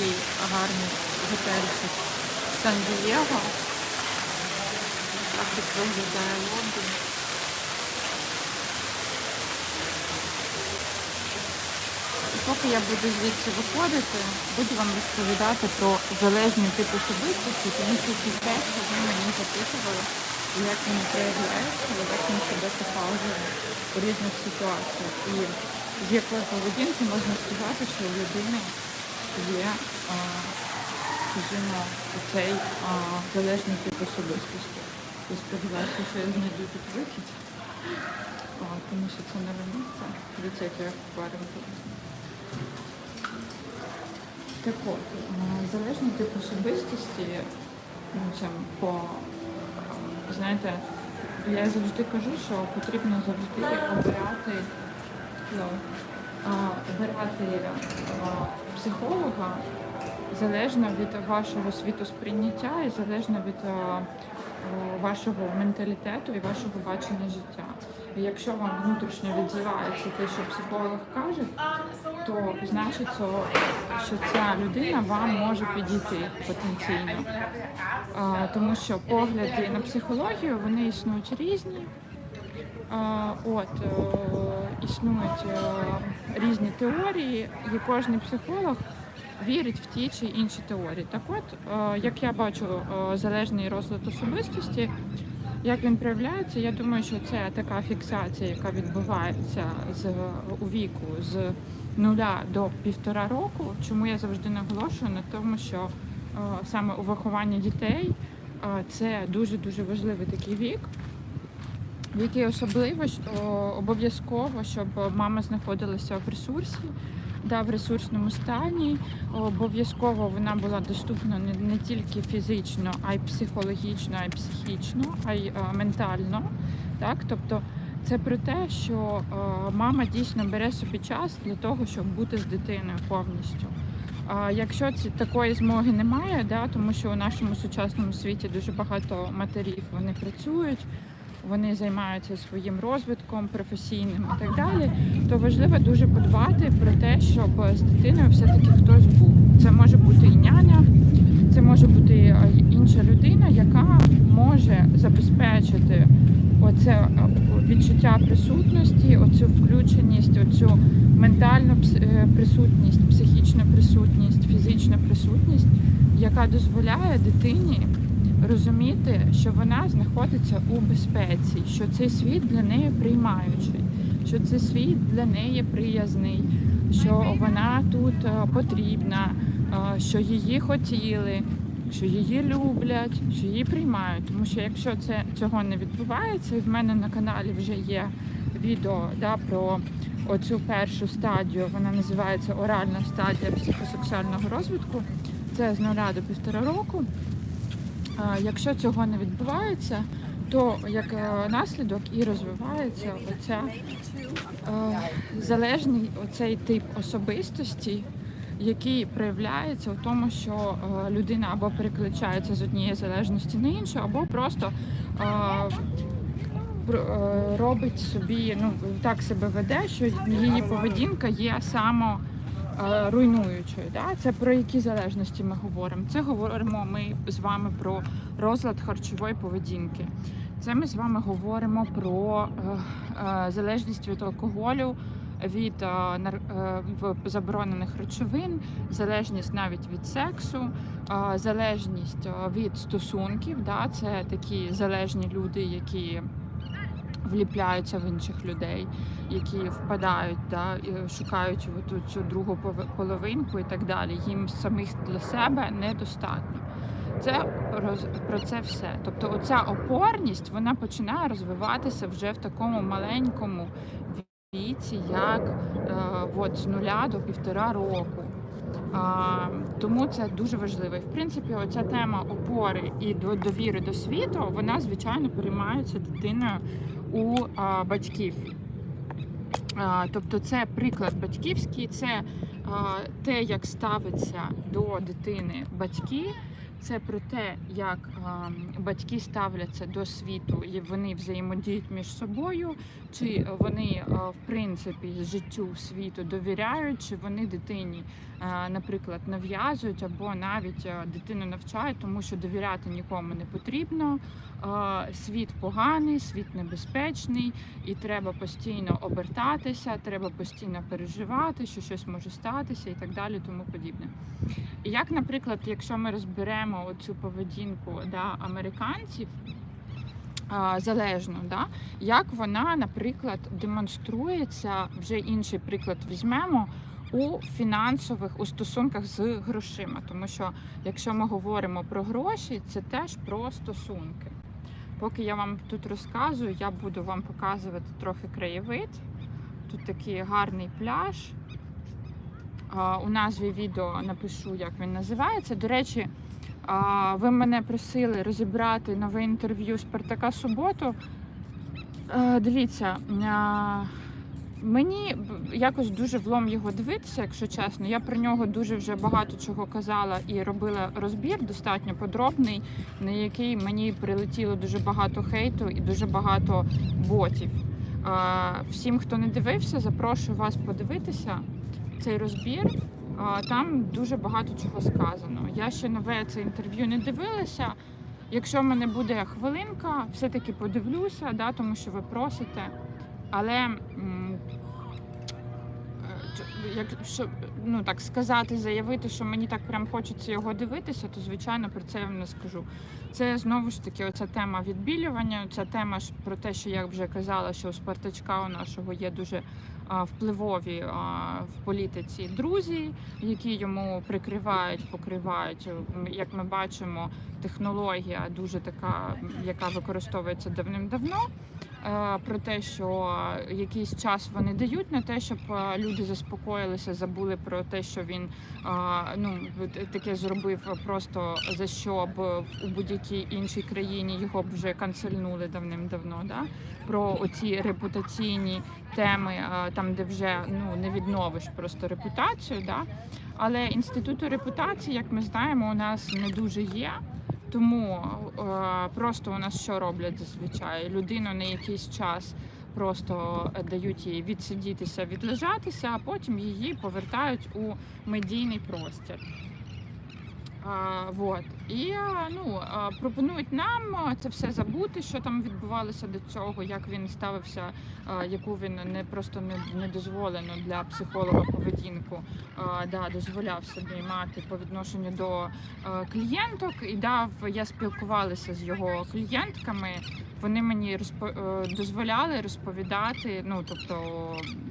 такий гарний готельчик Сан-Дієго. Так тут виглядає Лондон. Поки я буду звідси виходити, буду вам розповідати про залежні типи особистості, тому що це те, мені запитували, як вони проявляються, як він себе показує у різних ситуаціях. І з якої поведінки можна сказати, що у людини є, скажімо, цей залежний тип особистості. Я сподіваюся, що я знайду тут вихід, тому що це нове місце. Дивіться, як я акваріум тут. Так от, е, залежний тип особистості, ну, по, е, знаєте, я завжди кажу, що потрібно завжди обирати, ну, е, обирати е, психолога залежно від вашого світосприйняття і залежно від е, вашого менталітету і вашого бачення життя. І якщо вам внутрішньо відзивається те, що психолог каже, то значить, що, що ця людина вам може підійти потенційно. Тому що погляди на психологію вони існують різні. От е, існують е, різні теорії, і кожен психолог вірить в ті чи інші теорії. Так от, е, як я бачу е, залежний розлад особистості, як він проявляється, я думаю, що це така фіксація, яка відбувається з у віку з нуля до півтора року. Чому я завжди наголошую на тому, що саме у вихованні дітей це дуже дуже важливий такий вік. Який особливо обов'язково, щоб мама знаходилася в ресурсі, да, в ресурсному стані. Обов'язково вона була доступна не, не тільки фізично, а й психологічно, а й психічно, а й е, ментально. Так? Тобто це про те, що е, мама дійсно бере собі час для того, щоб бути з дитиною повністю. А якщо ці такої змоги немає, да, тому що у нашому сучасному світі дуже багато матерів вони працюють, вони займаються своїм розвитком професійним і так далі, то важливо дуже подбати про те, щоб з дитиною все-таки хтось був. Це може бути і няня, це може бути е, інша людина, яка може забезпечити оце е, відчуття присутності, оцю включеність, оцю ментальну е, присутність, психічну присутність, фізичну присутність, яка дозволяє дитині розуміти, що вона знаходиться у безпеці, що цей світ для неї приймаючий, що цей світ для неї приязний, що вона тут е, потрібна, е, що її хотіли, що її люблять, що її приймають. Тому що якщо це цього не відбувається, і в мене на каналі вже є відео да, про оцю першу стадію, вона називається оральна стадія психосексуального розвитку. Це з нуля до півтора року. Якщо цього не відбувається, то як е, наслідок і розвивається оця е, залежний оцей тип особистості, який проявляється в тому, що е, людина або переключається з однієї залежності на іншу, або просто пр- робить собі, ну так себе веде, що її поведінка є само руйнуючою. Да? Це про які залежності ми говоримо? Це говоримо ми з вами про розлад харчової поведінки. Це ми з вами говоримо про е, е, залежність від алкоголю, від е, е, заборонених речовин, залежність навіть від сексу, е, залежність е, від стосунків. Да? Це такі залежні люди, які вліпляються в інших людей, які впадають, да, і шукають цю другу половинку і так далі. Їм самих для себе недостатньо. Це про це все. Тобто, оця опорність вона починає розвиватися вже в такому маленькому віці, як е, от, з нуля до півтора року. А, тому це дуже важливо. І в принципі, оця тема опори і до довіри до світу, вона звичайно переймається дитиною у а, батьків. А, тобто, це приклад батьківський, це а, те, як ставиться до дитини батьки, це про те, як а, батьки ставляться до світу, і вони взаємодіють між собою, чи вони а, в принципі життю світу довіряють, чи вони дитині, наприклад, нав'язують або навіть дитину навчають, тому що довіряти нікому не потрібно. Світ поганий, світ небезпечний, і треба постійно обертатися, треба постійно переживати, що щось може статися і так далі, тому подібне. І як, наприклад, якщо ми розберемо оцю поведінку да, американців залежно, да, як вона, наприклад, демонструється, вже інший приклад візьмемо. У фінансових у стосунках з грошима, тому що якщо ми говоримо про гроші, це теж про стосунки. Поки я вам тут розказую, я буду вам показувати трохи краєвид. Тут такий гарний пляж. У назві відео напишу, як він називається. До речі, ви мене просили розібрати нове інтерв'ю Спартака Суботу. Е, Дивіться, мені якось дуже влом його дивитися, якщо чесно. Я про нього дуже вже багато чого казала і робила розбір достатньо подробний, на який мені прилетіло дуже багато хейту і дуже багато ботів. Всім, хто не дивився, запрошую вас подивитися цей розбір. Там дуже багато чого сказано. Я ще нове це інтерв'ю не дивилася. Якщо в мене буде хвилинка, все-таки подивлюся, да, тому що ви просите. Але якщо ну так сказати, заявити, що мені так прям хочеться його дивитися, то звичайно про це я не скажу. Це знову ж таки оця тема відбілювання, ця тема про те, що я вже казала, що у Спартачка у нашого є дуже впливові в політиці друзі, які йому прикривають, покривають. Як ми бачимо, технологія дуже така, яка використовується давним-давно. е, Про те, що якийсь час вони дають на те, щоб е, люди заспокоїлися, забули про те, що він ну таке зробив просто за що б у будь-якій іншій країні його б вже канцельнули давним-давно. Да? Про оці репутаційні теми, а, там де вже ну не відновиш просто репутацію. Да? Але інституту репутації, як ми знаємо, у нас не дуже є. Тому е, просто у нас що роблять зазвичай? Людину на якийсь час просто дають їй відсидітися, відлежатися, а потім її повертають у медійний простір. Вот. І ну, пропонують нам це все забути, що там відбувалося до цього, як він ставився, яку він не просто не дозволено для психолога поведінку, да, дозволяв собі мати по відношенню до клієнток. І дав, я спілкувалася з його клієнтками. Вони мені розпо... е, дозволяли розповідати. Ну тобто,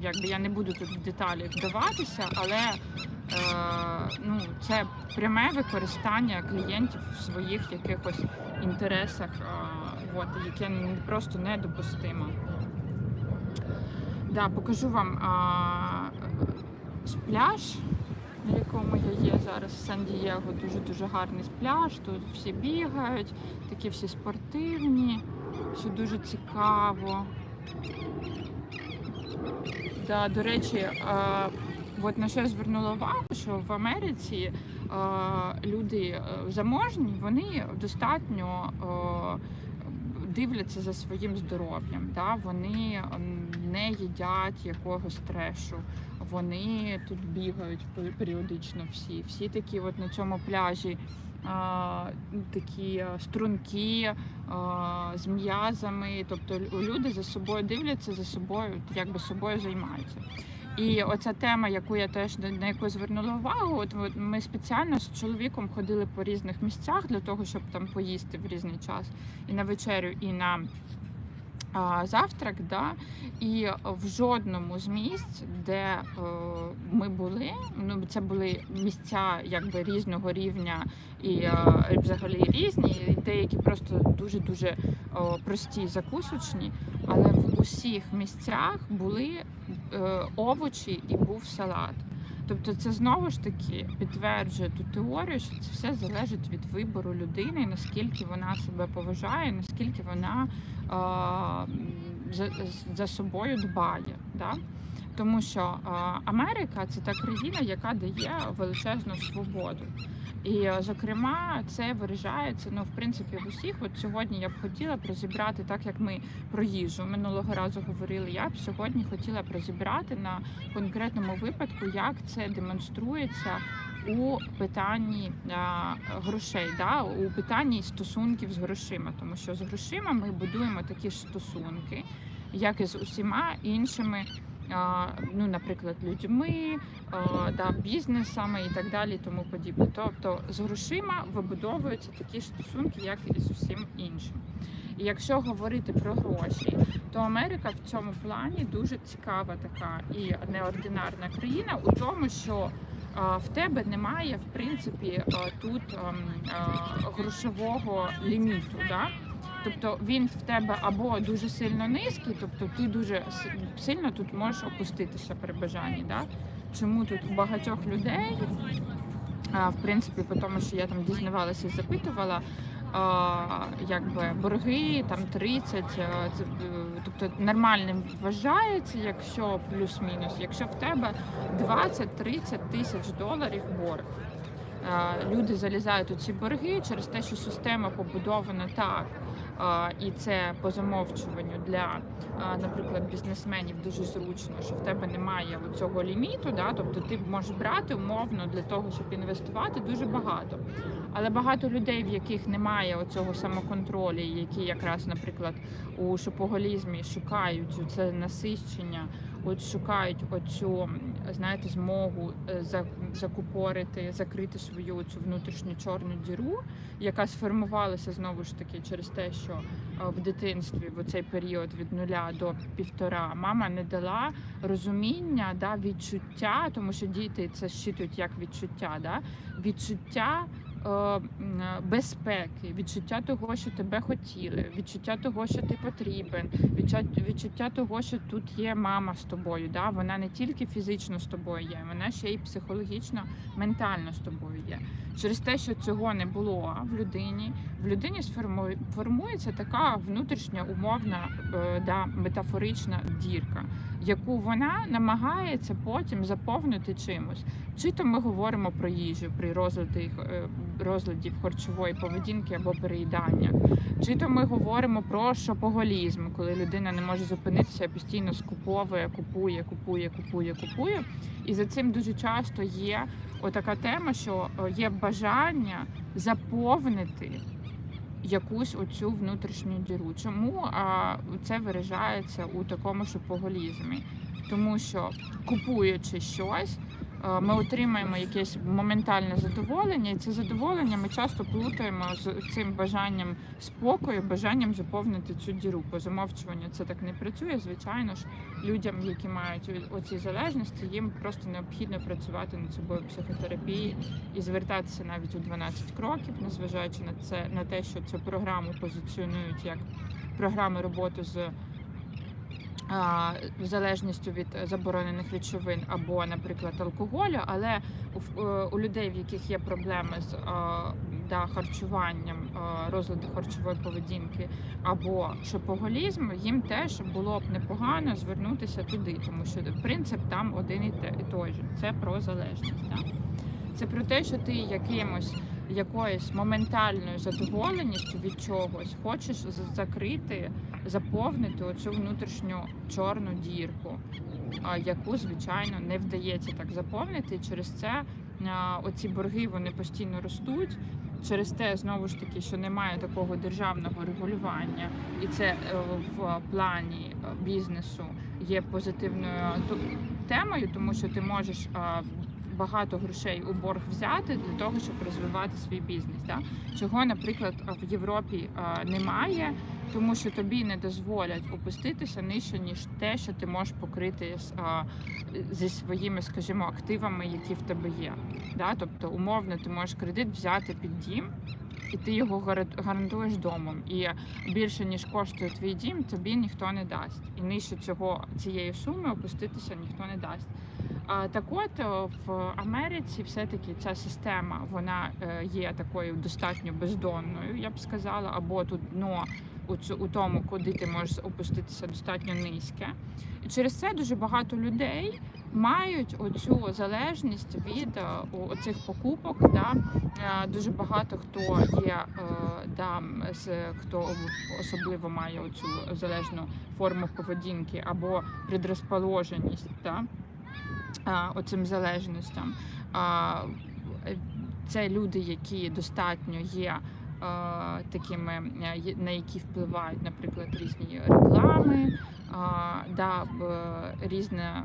якби я не буду тут в деталі вдаватися, але е, ну, це пряме використання клієнтів в своїх якихось інтересах, е, от, яке просто недопустимо. Да, покажу вам с- пляж, на якому я є зараз в Сан-Дієго. Дуже дуже гарний пляж. Тут всі бігають, такі всі спортивні, що дуже цікаво. Да, до речі, а, от на що я звернула увагу, що в Америці а, люди е, заможні, вони достатньо е, дивляться за своїм здоров'ям. Да? Вони не їдять якогось трешу, вони тут бігають пе- періодично всі. Всі такі от на цьому пляжі. а, Такі е, струнки а, з м'язами, тобто люди за собою дивляться, за собою, якби собою займаються. І оця тема, яку я теж на яку звернула увагу, от, ми спеціально з чоловіком ходили по різних місцях для того, щоб там поїсти в різний час і на вечерю, і на завтрак. Да? І в жодному з місць, де е, ми були, ну це були місця якби різного рівня і е, взагалі різні, і деякі просто дуже дуже прості закусочні, але в усіх місцях були е, овочі і був салат. Тобто це знову ж таки підтверджує ту теорію, що це все залежить від вибору людини, наскільки вона себе поважає, наскільки вона е, за, за собою дбає. Да? Тому що е, Америка це та країна, яка дає величезну свободу. І зокрема, це виражається ну в принципі в усіх. От сьогодні я б хотіла б розібрати, так як ми про їжу минулого разу говорили. Я б сьогодні хотіла б розібрати на конкретному випадку, як це демонструється у питанні а, грошей, да, у питанні стосунків з грошима, тому що з грошима ми будуємо такі ж стосунки, як і з усіма іншими. Ну, наприклад, людьми, да, бізнесами і так далі, тому подібне. Тобто з грошима вибудовуються такі стосунки, як і з усім іншим. І якщо говорити про гроші, то Америка в цьому плані дуже цікава така і неординарна країна у тому, що в тебе немає в принципі тут ем, грошового ліміту. Да? Тобто він в тебе або дуже сильно низький, тобто ти дуже сильно тут можеш опуститися при бажанні. Да? Чому тут у багатьох людей, а, в принципі, по тому, що я там дізнавалася і запитувала, а, якби борги там 30, а, е, тобто нормальним вважається, якщо плюс-мінус, якщо в тебе 20-30 тисяч доларів борг. А, Люди залізають у ці борги через те, що система побудована так, і це по замовчуванню для, наприклад, бізнесменів дуже зручно, що в тебе немає цього ліміту, да? тобто ти можеш брати умовно для того, щоб інвестувати дуже багато. Але багато людей, в яких немає оцього самоконтролю, які якраз, наприклад, у шопоголізмі шукають це насищення, от шукають оцю, знаєте, змогу е, закупорити, закрити свою цю внутрішню чорну діру, яка сформувалася знову ж таки через те, що е, в дитинстві в цей період від нуля до півтора мама не дала розуміння, да, відчуття, тому що діти це щитують як відчуття, да, відчуття. Е, Безпеки, відчуття того, що тебе хотіли, відчуття того, що ти потрібен, відчуття того, що тут є мама з тобою. Да? Вона не тільки фізично з тобою є, вона ще й психологічно, ментально з тобою є. Через те, що цього не було в людині, в людині формується така внутрішня умовна е, да, метафорична дірка, яку вона намагається потім заповнити чимось. Чи то ми говоримо про їжу при розладі, е, розладів харчової поведінки або переїдання, чи то ми говоримо про шопоголізм, коли людина не може зупинитися, постійно скуповує, купує, купує, купує, купує. І за цим дуже часто є отака тема, що е, є бажання заповнити якусь оцю внутрішню діру. Чому це виражається у такому шопоголізмі? Тому що купуючи щось, ми отримаємо якесь моментальне задоволення, і це задоволення ми часто плутаємо з цим бажанням спокою, бажанням заповнити цю діру. По замовчуванню це так не працює. Звичайно ж, людям, які мають оці залежності, їм просто необхідно працювати над собою психотерапії і звертатися навіть у 12 кроків, незважаючи на це на те, що цю програму позиціонують як програми роботи з залежністю від заборонених речовин або, наприклад, алкоголю, але у, е, людей, в яких є проблеми з да, харчуванням, а, розлади харчової поведінки або шопоголізм, їм теж було б непогано звернутися туди, тому що принцип там один і, те, і той же. Це про залежність. Да? Це про те, що ти якимось якоюсь моментальною задоволеністю від чогось хочеш закрити, заповнити оцю внутрішню чорну дірку, яку звичайно не вдається так заповнити. Через це оці борги вони постійно ростуть. Через те, знову ж таки, що немає такого державного регулювання, і це е, в плані е, бізнесу є позитивною темою, тому що ти можеш багато грошей у борг взяти для того, щоб розвивати свій бізнес. Чого, наприклад, в Європі немає, тому що тобі не дозволять опуститися нижче, ніж те, що ти можеш покрити а, зі своїми, скажімо, активами, які в тебе є. Да? Тобто, умовно, ти можеш кредит взяти під дім. І ти його гара- гарантуєш домом, і більше ніж коштує твій дім, тобі ніхто не дасть. І нижче цього цієї суми опуститися ніхто не дасть. А, Так от е, в Америці все-таки ця система вона е, є такою достатньо бездонною, я б сказала, або тут дно у, цю, у тому, куди ти можеш опуститися достатньо низьке. І через це дуже багато людей мають оцю залежність від е, оцих покупок. Да? Е, Дуже багато хто є, е, да, хто особливо має оцю залежну форму поведінки або предрозположеність да? оцим залежностям. Це люди, які достатньо є такими, е, на які впливають, наприклад, різні реклами, да, різне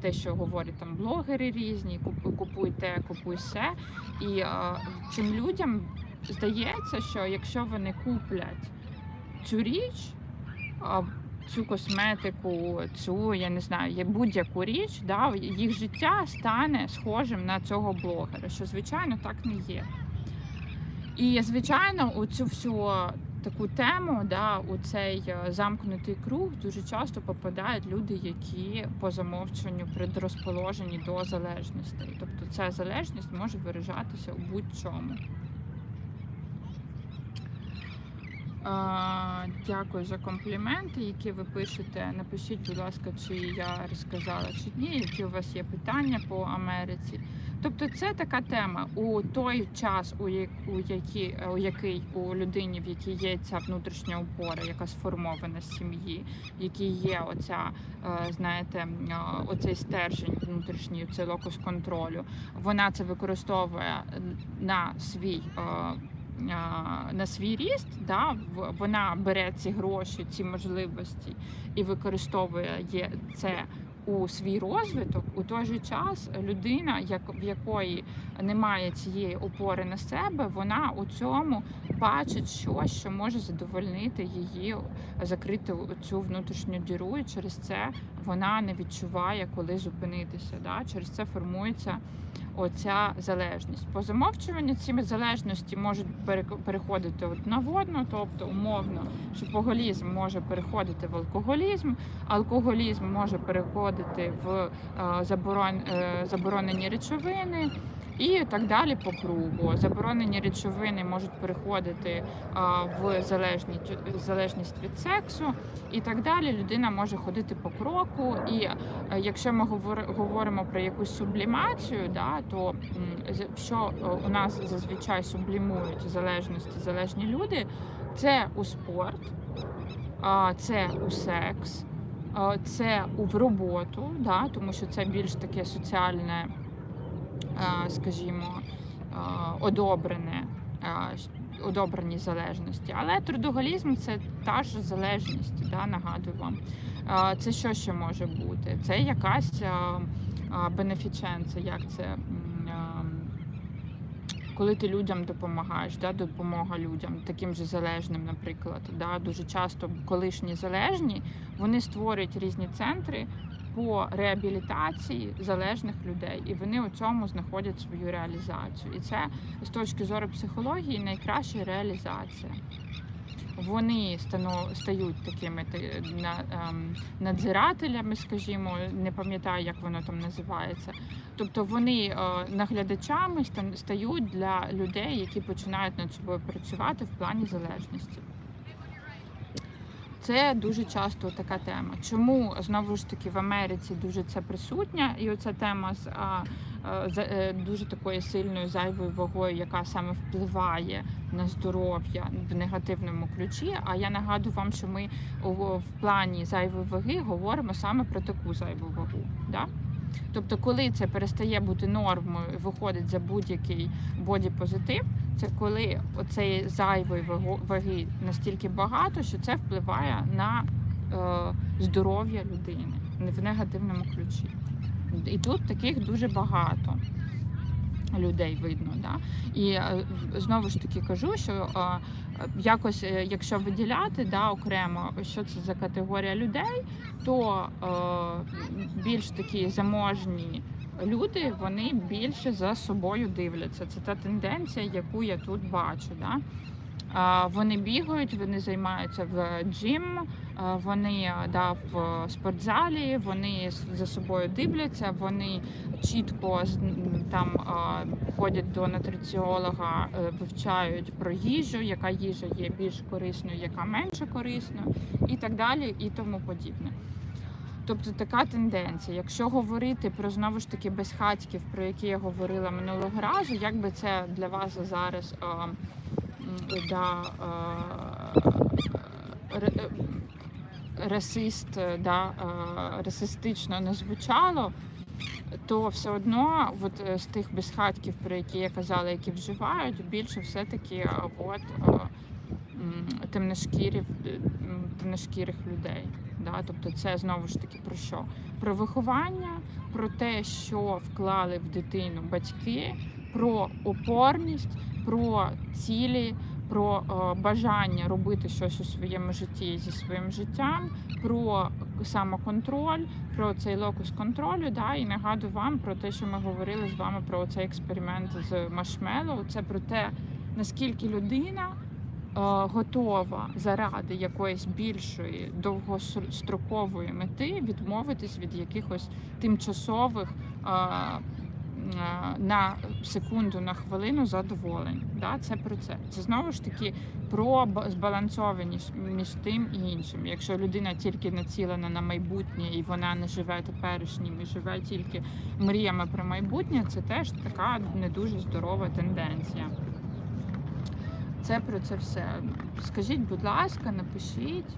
те, що говорять там блогери різні, купуй те, купуй все. І цим людям здається, що якщо вони куплять цю річ, цю косметику, цю я не знаю, будь-яку річ, да, їх життя стане схожим на цього блогера, що звичайно так не є. І звичайно, у цю всю таку тему, да, у цей е, замкнутий круг дуже часто попадають люди, які по замовченню предрозположені до залежностей. Тобто ця залежність може виражатися у будь-чому. А, Дякую за компліменти, які ви пишете. Напишіть, будь ласка, чи я розказала чи ні, які у вас є питання по Америці. Тобто, це така тема у той час, у, я- у, який у людині, в якій є ця внутрішня опора, яка сформована з сім'ї, в якій є оця, е, знаєте, е, оцей стержень внутрішній, цей локус контролю. Вона це використовує на свій. На свій ріст, да, вона бере ці гроші, ці можливості і використовує це у свій розвиток. У той же час людина, як в якої немає цієї опори на себе, вона у цьому бачить щось, що може задовольнити її, закрити цю внутрішню діру, і через це вона не відчуває, коли зупинитися. Да? Через це формується оця залежність. По замовчуванню ці залежності можуть переходити от на водну, тобто умовно, шопоголізм може переходити в алкоголізм, алкоголізм може переходити в заборон, е, заборонені речовини. І так далі по кругу. Заборонені речовини можуть переходити в залежність, від сексу, і так далі. Людина може ходити по кроку. І е, якщо ми говор- говоримо про якусь сублімацію, да, то що е, у нас зазвичай сублімують залежності залежні люди, це у спорт, це у секс, це в роботу, да, тому що це більш таке соціальне, скажімо, одобрене. Одобрені залежності, але трудоголізм це та ж залежність, да, нагадую вам. Це що ще може бути? Це якась бенефіченця, як це коли ти людям допомагаєш, да, допомога людям, таким же залежним, наприклад. Да, дуже часто колишні залежні вони створюють різні центри по реабілітації залежних людей, і вони у цьому знаходять свою реалізацію. І це з точки зору психології найкраща реалізація. Вони стають такими ем, надзирателями, скажімо, не пам'ятаю, як воно там називається. Тобто вони е, наглядачами стають для людей, які починають над собою працювати в плані залежності. Це дуже часто така тема. Чому знову ж таки в Америці дуже це присутня, і оця тема з а, а, е, дуже такою сильною зайвою вагою, яка саме впливає на здоров'я в негативному ключі. А я нагадую вам, що ми в плані зайвої ваги говоримо саме про таку зайву вагу. Да? Тобто, коли це перестає бути нормою, і виходить за будь-який бодіпозитив, це коли оцеї зайвої ваги настільки багато, що це впливає на е, здоров'я людини в негативному ключі. І тут таких дуже багато людей видно. Да? І е, знову ж таки кажу, що е, якось, е, якщо виділяти да, окремо, що це за категорія людей, то більш такі заможні люди вони більше за собою дивляться. Це та тенденція, яку я тут бачу. Да? Вони бігають, вони займаються в джим, вони да, в спортзалі, вони за собою дивляться, вони чітко там ходять до нутриціолога, е, вивчають про їжу, яка їжа є більш корисною, яка менше корисною, і так далі, і тому подібне. Тобто така тенденція. Якщо говорити про знову ж таки безхатьків, про які я говорила минулого разу, як би це для вас зараз да, ре- е, расист, да, расистично не звучало, то все одно от, е, з тих безхатків, про які я казала, які вживають, більше все-таки от, темношкірів, е, темношкірих людей. Да? Тобто це знову ж таки про що? Про виховання, про те, що вклали в дитину батьки, про опорність, про цілі, про е, бажання робити щось у своєму житті зі своїм життям, про самоконтроль, про цей локус контролю. Да? І нагадую вам про те, що ми говорили з вами про цей експеримент з маршмеллоу. Це про те, наскільки людина е, готова заради якоїсь більшої довгострокової мети відмовитись від якихось тимчасових е, на секунду, на хвилину задоволень. Да? Це про це. Це знову ж таки про збалансованість між тим і іншим. Якщо людина тільки націлена на майбутнє і вона не живе теперішнім і живе тільки мріями про майбутнє, це теж така не дуже здорова тенденція. Це про це все. Скажіть, будь ласка, напишіть.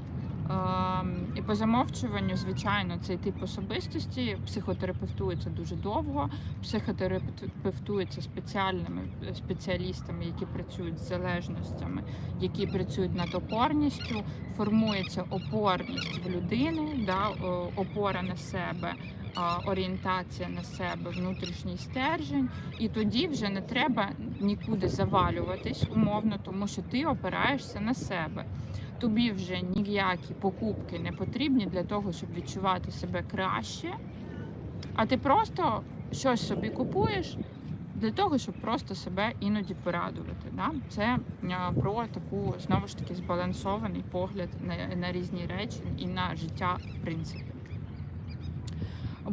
Ем, І по замовчуванню, звичайно, цей тип особистості психотерапевтується дуже довго. Психотерапевтується спеціальними е, спеціалістами, які працюють з залежностями, які працюють над опорністю. Формується опорність в людини, да, опора на себе, орієнтація на себе, внутрішній стержень. І тоді вже не треба нікуди завалюватись умовно, тому що ти опираєшся на себе. Тобі вже ніякі покупки не потрібні для того, щоб відчувати себе краще. А ти просто щось собі купуєш для того, щоб просто себе іноді порадувати. Да? Це про таку знову ж таки збалансований погляд на, на різні речі і на життя в принципі.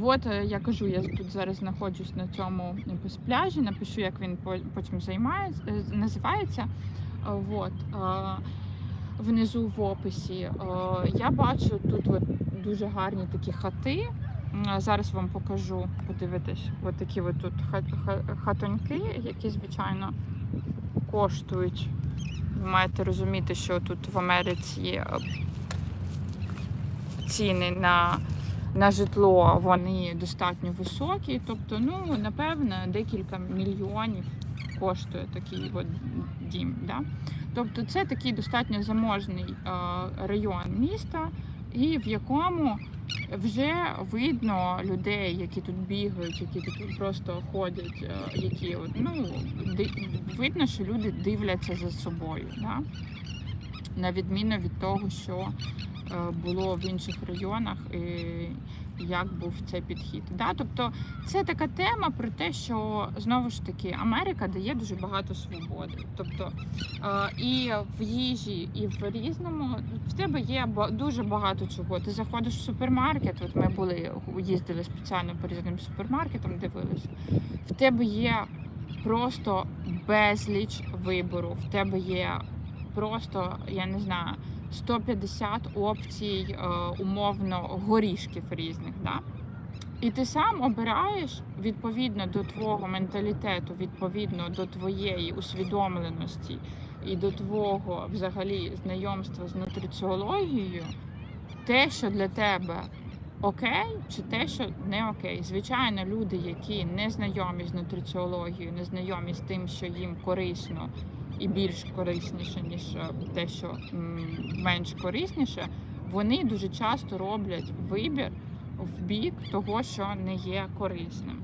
От е, я кажу, я тут зараз знаходжусь на цьому якось пляжі, напишу, як він потім займає, е, називається. Е, От, е, внизу в описі. Е, Я бачу тут от дуже гарні такі хати. Зараз вам покажу, подивитись, от такі от тут ха- ха- хатоньки, які, звичайно, коштують. Ви маєте розуміти, що тут в Америці е, ціни на, на житло вони достатньо високі. Тобто, ну, напевно, декілька мільйонів коштує такий от дім. Да? Тобто це такий достатньо заможний е, район міста, і в якому вже видно людей, які тут бігають, які тут просто ходять, е, які ну, видно, що люди дивляться за собою. Да? На відміну від того, що було в інших районах, як був цей підхід. Да? Тобто це така тема про те, що знову ж таки Америка дає дуже багато свободи. Тобто е, і в їжі, і в різному в тебе є дуже багато чого. Ти заходиш в супермаркет. От ми були їздили спеціально по різним супермаркетам, дивилися. В тебе є просто безліч вибору. В тебе є просто, я не знаю, 150 опцій е, умовно горішків різних. Да? І ти сам обираєш відповідно до твого менталітету, відповідно до твоєї усвідомленості і до твого взагалі знайомства з нутриціологією, те, що для тебе окей, чи те, що не окей. Звичайно, люди, які не знайомі з нутриціологією, не знайомі з тим, що їм корисно і більш корисніше, ніж е, те, що менш корисніше, вони дуже часто роблять вибір в бік того, що не є корисним.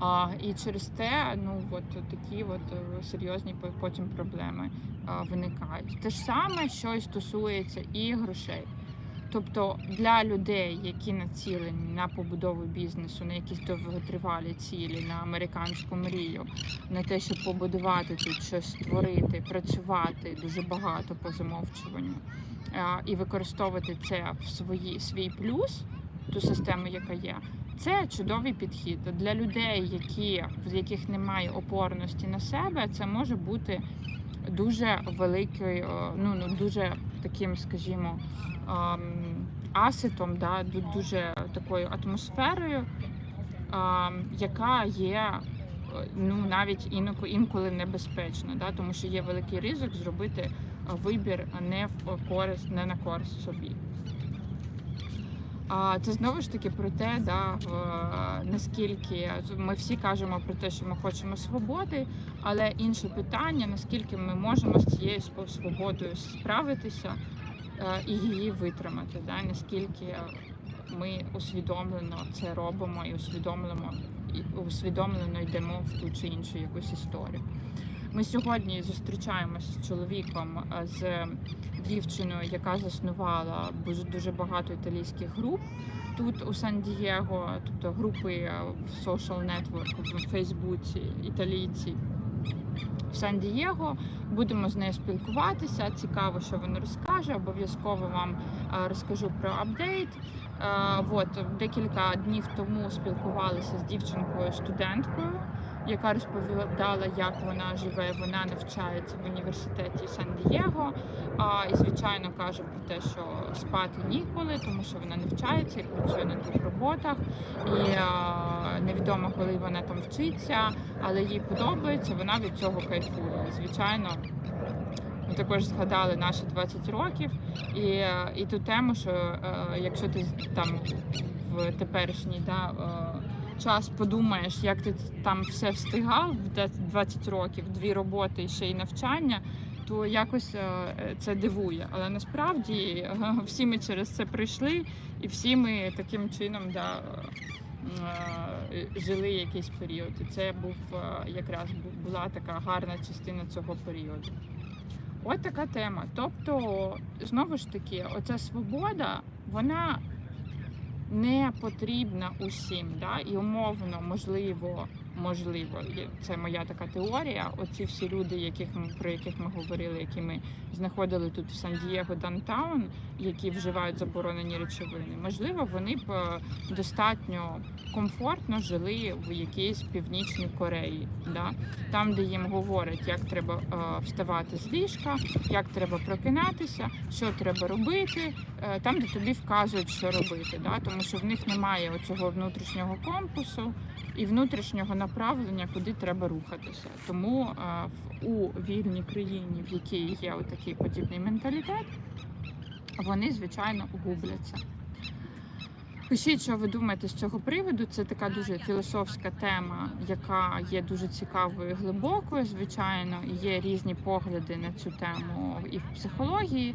А, і через те, ну от такі от е, серйозні потім проблеми а, виникають. Те ж саме, що і стосується і грошей. Тобто для людей, які націлені на побудову бізнесу, на якісь довготривалі цілі, на американську мрію, на те, щоб побудувати тут щось створити, працювати дуже багато по замовчуванню і використовувати це в свої, свій плюс, ту систему, яка є. Це чудовий підхід для людей, які в яких немає опорності на себе. Це може бути дуже великою, е, ну ну дуже таким, скажімо, ем, асетом, да, дуже такою атмосферою, а, яка є е, ну, навіть інко- інколи небезпечна, да, тому що є великий ризик зробити е, вибір не в користь, не на користь собі. А це знову ж таки про те, да, в- наскільки ми всі кажемо про те, що ми хочемо свободи, але інше питання, наскільки ми можемо з цією свободою справитися і її витримати, да, наскільки ми усвідомлено це робимо і усвідомлено, і усвідомлено йдемо в ту чи іншу якусь історію. Ми сьогодні зустрічаємося з чоловіком, е, з дівчиною, яка заснувала дуже багато італійських груп тут у Сан-Дієго, тобто групи е, в social network, в Фейсбуці, італійці в Сан-Дієго. Будемо з нею спілкуватися. Цікаво, що вона розкаже. Обов'язково вам е, розкажу про апдейт. Е, От декілька днів тому спілкувалися з дівчинкою студенткою, яка розповідала, як вона живе. Вона навчається в університеті Сан-Дієго. І звичайно каже про те, що спати ніколи, тому що вона навчається і працює на двох роботах. І а, невідомо, коли вона там вчиться, але їй подобається. Вона від цього кайфує. Звичайно. Ми також згадали наші 20 років і, і ту тему, що е, якщо ти там в теперішній да, е, час подумаєш, як ти там все встигав в 20 років, дві роботи і ще й навчання, то якось е, це дивує. Але насправді е, всі ми через це пройшли, і всі ми таким чином да, е, жили якийсь період. І це був якраз була така гарна частина цього періоду. От така тема. Тобто, знову ж таки, оця свобода, вона не потрібна усім. Да? І умовно, можливо, можливо, це моя така теорія. Оці всі люди, яких ми, про яких ми говорили, які ми знаходили тут в Сан-Дієго Дантаун, які вживають заборонені речовини, можливо, вони б е, достатньо комфортно жили в якійсь північній Кореї. Да? там, де їм говорять, як треба е, вставати з ліжка, як треба прокинатися, що треба робити, там, де тобі вказують, що робити, да? тому що в них немає оцього внутрішнього компасу і внутрішнього направлення, куди треба рухатися. Тому е, у вільній країні, в якій є отакий подібний менталітет, вони звичайно губляться. Пишіть, що ви думаєте з цього приводу. Це така дуже філософська тема, яка є дуже цікавою глибокою. Звичайно, є різні погляди на цю тему і в психології.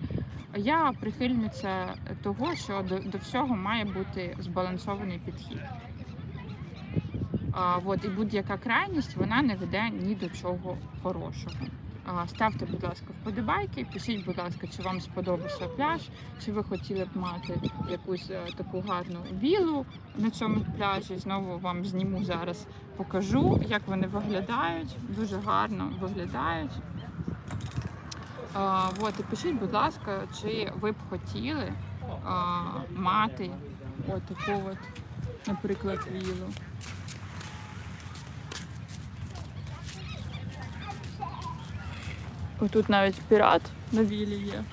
Я прихильниця того, що до, до всього має бути збалансований підхід. А, от, і будь-яка крайність вона не веде ні до чого хорошого. Ставте, будь ласка, вподобайки, пишіть, будь ласка, чи вам сподобався пляж, чи ви хотіли б мати якусь е, таку гарну вілу на цьому пляжі. Знову вам зніму зараз, покажу, як вони виглядають. Дуже гарно виглядають. От, і пишіть, будь ласка, чи ви б хотіли мати отаку от, наприклад, вілу. Отут навіть пірат на вілі є.